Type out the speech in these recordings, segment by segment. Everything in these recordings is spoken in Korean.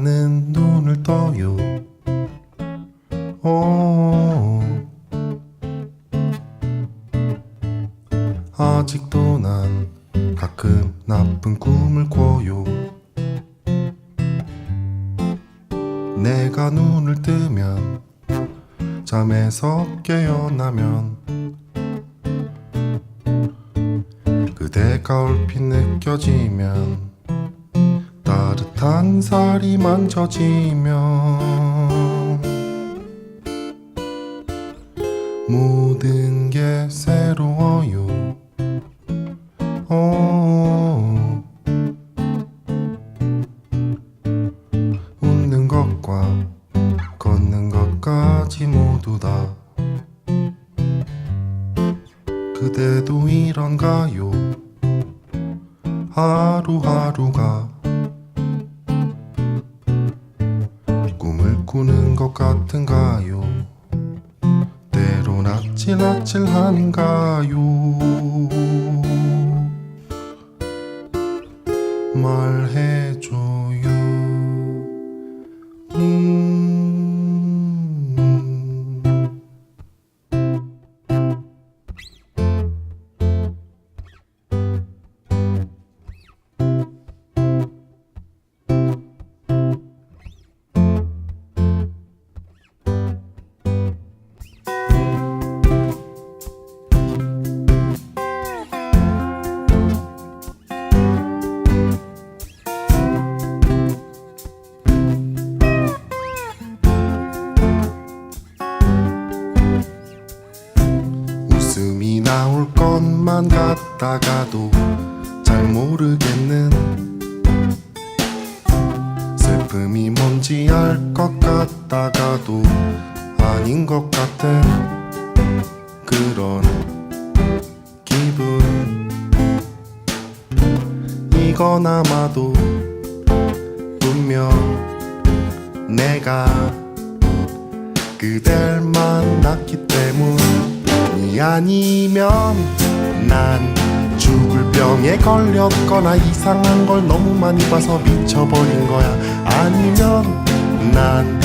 나는 눈을 떠요. 오. 아직도 난 가끔 나쁜 꿈을 꿔요. 내가 눈을 뜨면 잠에서 깨어나면 그대가 얼핏 느껴지면 따뜻한 살이 만져지면 모든 게 새로워요. 어. 웃는 것과 걷는 것까지 모두 다 그대도 이런가요? 하루하루가 아찔 아찔한가요? 말해 모르겠는 슬픔이 뭔지 알 것 같다가도 아닌 것 같은 그런 기분. 이건 아마도 분명 내가 그댈 만났기 때문이 아니면 난 죽을 병에 걸렸거나 이상한 걸 너무 많이 봐서 미쳐버린 거야. 아니면 난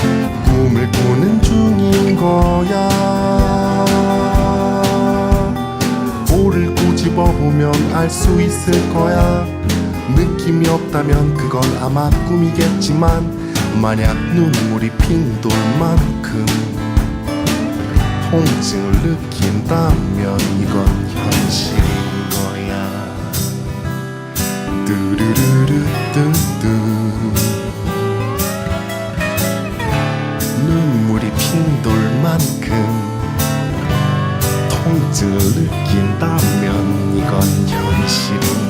꿈을 꾸는 중인 거야. 볼을 꼬집어 보면 알 수 있을 거야. 느낌이 없다면 그건 아마 꿈이겠지만 만약 눈물이 핑 돌 만큼 통증을 느낀다면 이건 현실인 거야. 뚜루루루 뚜뚜. 눈물이 핑돌 만큼 통증을 느낀다면 이건 현실인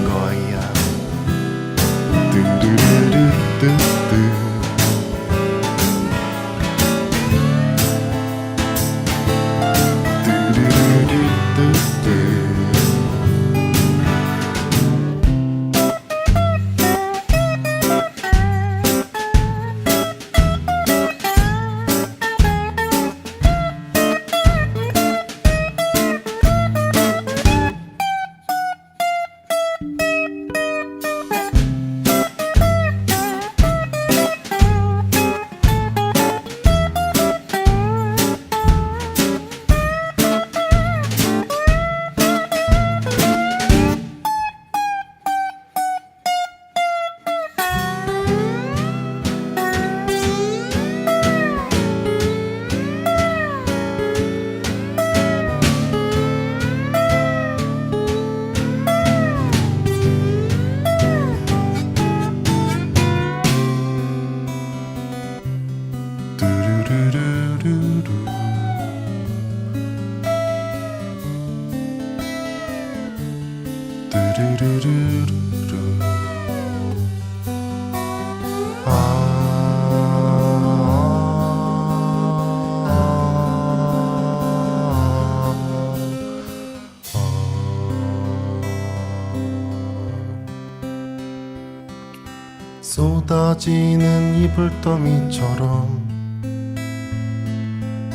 쏟아지는 이불더미처럼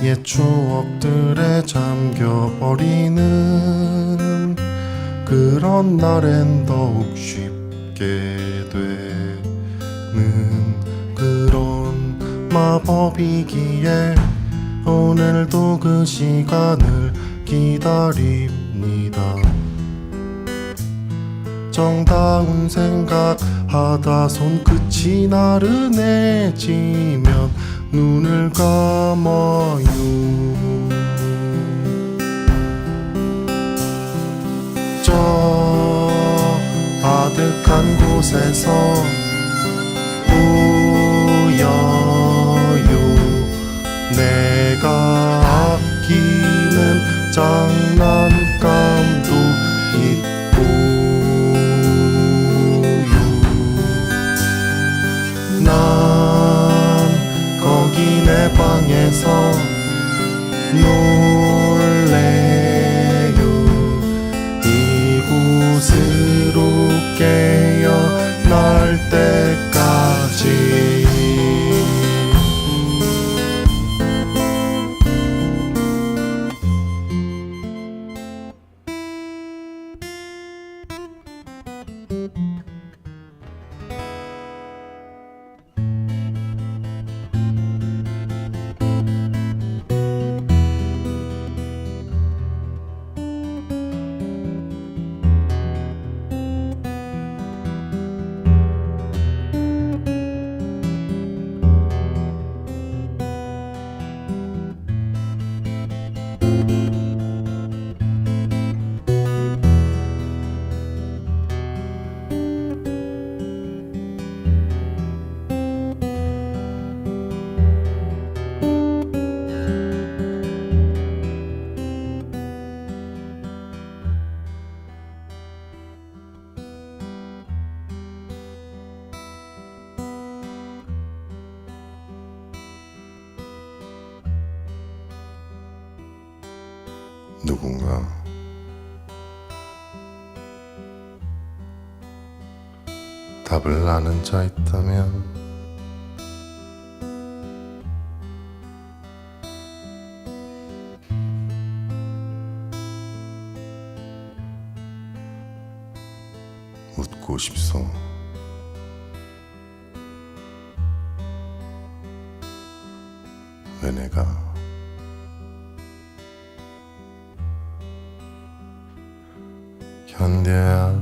옛 추억들에 잠겨버리는 그런 날엔 더욱 쉽게 되는 그런 마법이기에 오늘도 그 시간을 기다립니다. 정다운 생각하다 손끝이 나른해지면 눈을 감아요. 저 아득한 곳에서 보여요 내가 아끼는 장 방에서 누군가 답을 아는 자 있다면 묻고 싶소. 왜 내가 견뎌야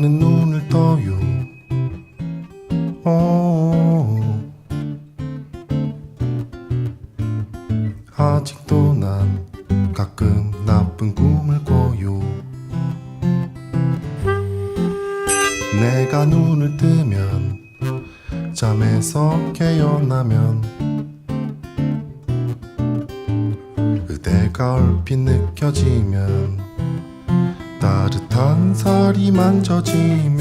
나는 눈을 떠요. 어, 아직도 난 가끔 나쁜 꿈을 꿔요. 내가 눈을 뜨면 잠에서 깨어나면 그대가 얼핏 느껴지면 따뜻한 살이 만져지면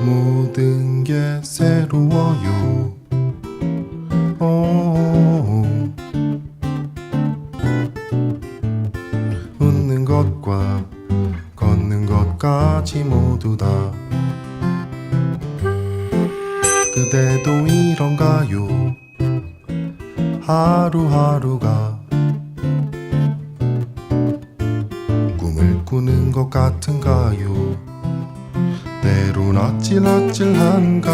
모든 때론 아찔아찔한가요?